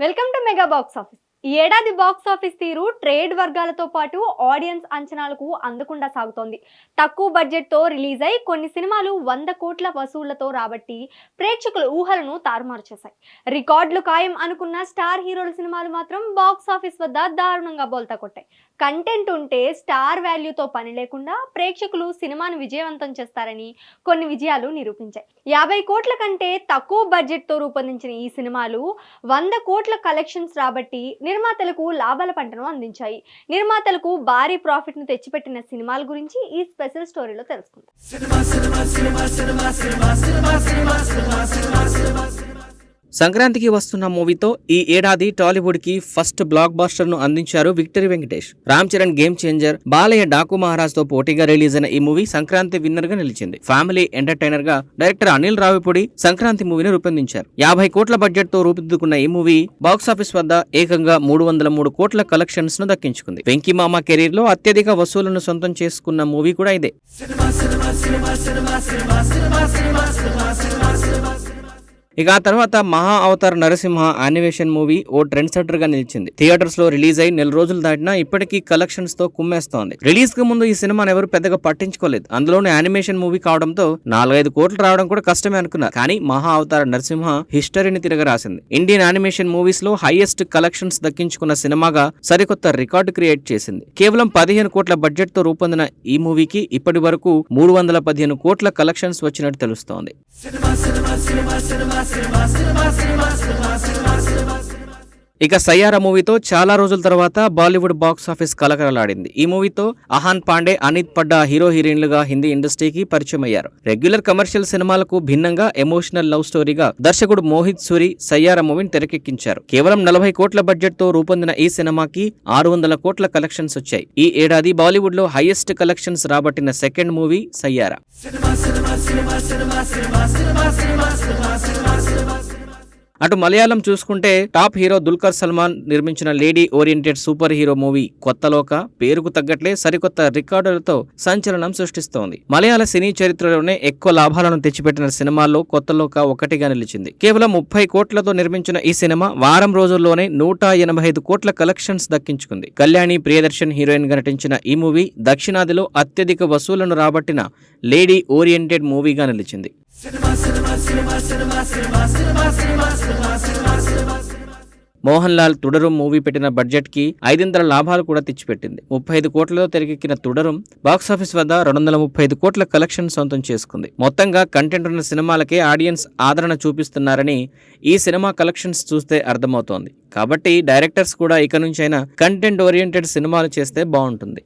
Welcome to mega box office ఈ ఏడాది box office తీరు ట్రేడ్ వర్గాలతో పాటు ఆడియన్స్ అంచనాలకు అందకుండా సాగుతోంది. తక్కువ బడ్జెట్తో రిలీజ్ అయి కొన్ని సినిమాలు వంద కోట్ల వసూళ్ళతో రాబట్టి ప్రేక్షకుల ఊహలను తారుమారు చేశాయి రికార్డులు ఖాయం అనుకున్న స్టార్ హీరోల సినిమాలు మాత్రం బాక్స్ ఆఫీస్ వద్ద దారుణంగా బోల్తా కొట్టాయి. కంటెంట్ ఉంటే స్టార్ వాల్యూతో పని లేకుండా ప్రేక్షకులు సినిమాను విజయవంతం చేస్తారని కొన్ని విజయాలు నిరూపించాయి. యాభై కోట్ల కంటే తక్కువ బడ్జెట్తో రూపొందించిన ఈ సినిమాలు వంద కోట్ల కలెక్షన్స్ రాబట్టి నిర్మాతలకు లాభాల పంటను అందించాయి. నిర్మాతలకు భారీ ప్రాఫిట్ను తెచ్చిపెట్టిన సినిమాల గురించి ఈ స్పెషల్ స్టోరీలో తెలుసుకుందాం. సంక్రాంతికి వస్తున్న మూవీతో ఈ ఏడాది టాలీవుడ్కి ఫస్ట్ బ్లాక్ బాస్టర్ను అందించారు Victory Venkatesh Ram Charan Game Changer Balayya Daaku మహారాజ్తో పోటీగా రిలీజ్ అయిన ఈ మూవీ సంక్రాంతి విన్నర్గా నిలిచింది ఫ్యామిలీ ఎంటర్టైనర్గా డైరెక్టర్ అనిల్ రావిపూడి సంక్రాంతి మూవీని రూపొందించారు యాభై కోట్ల బడ్జెట్తో రూపుదిద్దుకున్న ఈ మూవీ బాక్స్ ఆఫీస్ వద్ద ఏకంగా మూడు వందల మూడు కోట్ల కలెక్షన్స్ను దక్కించుకుంది వెంకీ మామ కెరీర్లో అత్యధిక వసూలను సొంతం చేసుకున్న మూవీ కూడా ఇదే ఇక ఆ తర్వాత మహా అవతార్ నరసింహ యానిమేషన్ మూవీ ఓ ట్రెండ్ సెటర్గా నిలిచింది. థియేటర్స్లో రిలీజ్ అయి నెల రోజులు దాటినా ఇప్పటికీ కలెక్షన్స్తో కుమ్మేస్తోంది. రిలీజ్కు ముందు ఈ సినిమాను ఎవరు పెద్దగా పట్టించుకోలేదు. అందులోనే యానిమేషన్ మూవీ కావడంతో నాలుగైదు కోట్లు రావడం కూడా కష్టమే అనుకున్నారు కానీ మహా అవతార్ నరసింహ హిస్టరీని తిరగరాసింది. ఇండియన్ యానిమేషన్ మూవీస్లో హైయెస్ట్ కలెక్షన్స్ దక్కించుకున్న సినిమాగా సరికొత్త రికార్డు క్రియేట్ చేసింది. కేవలం పదిహేను కోట్ల బడ్జెట్తో రూపొందిన ఈ మూవీకి ఇప్పటి వరకు మూడు వందల పదిహేను కోట్ల కలెక్షన్స్ వచ్చినట్టు తెలుస్తోంది. bastır bastır bastır bastır bastır bastır ఇక సయ్యారా మూవీతో చాలా రోజుల తర్వాత బాలీవుడ్ బాక్స్ ఆఫీస్ కలకలలాడింది ఈ మూవీతో అహాన్ పాండే అనిత్ పడ్డా హీరో హీరోయిన్లుగా హిందీ ఇండస్ట్రీకి పరిచయం అయ్యారు రెగ్యులర్ కమర్షియల్ సినిమాలకు భిన్నంగా ఎమోషనల్ లవ్ స్టోరీగా దర్శకుడు మోహిత్ సూరి సయ్యారా మూవీని తెరకెక్కించారు కేవలం నలభై కోట్ల బడ్జెట్తో రూపొందిన ఈ సినిమాకి ఆరు వందల కోట్ల కలెక్షన్స్ వచ్చాయి ఈ ఏడాది బాలీవుడ్లో హైయెస్ట్ కలెక్షన్స్ రాబట్టిన సెకండ్ మూవీ సయ్యారా అటు మలయాళం చూసుకుంటే టాప్ హీరో దుల్కర్ సల్మాన్ నిర్మించిన lady oriented super hero movie Kothaloka పేరుకు తగ్గట్లే సరికొత్త రికార్డులతో సంచలనం సృష్టిస్తోంది. మలయాళ సినీ చరిత్రలోనే ఎక్కువ లాభాలను తెచ్చిపెట్టిన సినిమాల్లో కొత్తలోక ఒకటిగా నిలిచింది. కేవలం ముప్పై కోట్లతో నిర్మించిన ఈ సినిమా వారం రోజుల్లోనే నూట ఎనభై ఐదు కోట్ల కలెక్షన్స్ దక్కించుకుంది. కళ్యాణి ప్రియదర్శన్ హీరోయిన్గా నటించిన ఈ మూవీ దక్షిణాదిలో అత్యధిక వసూళ్ళను రాబట్టిన లేడీ ఓరియంటెడ్ మూవీగా నిలిచింది. మోహన్ లాల్ తుడరం మూవీ పెట్టిన బడ్జెట్కి ఐదింతల లాభాలు కూడా తెచ్చిపెట్టింది ముప్పై ఐదు కోట్లతో తెరకెక్కిన తుడరం బాక్సాఫీస్ వద్ద రెండు వందల ముప్పై ఐదు కోట్ల కలెక్షన్ సొంతం చేసుకుంది మొత్తంగా కంటెంట్ ఉన్న సినిమాలకే ఆడియన్స్ ఆదరణ చూపిస్తున్నారని ఈ సినిమా కలెక్షన్స్ చూస్తే అర్థమవుతోంది కాబట్టి డైరెక్టర్స్ కూడా ఇక నుంచైనా కంటెంట్ ఓరియంటెడ్ సినిమాలు చేస్తే బాగుంటుంది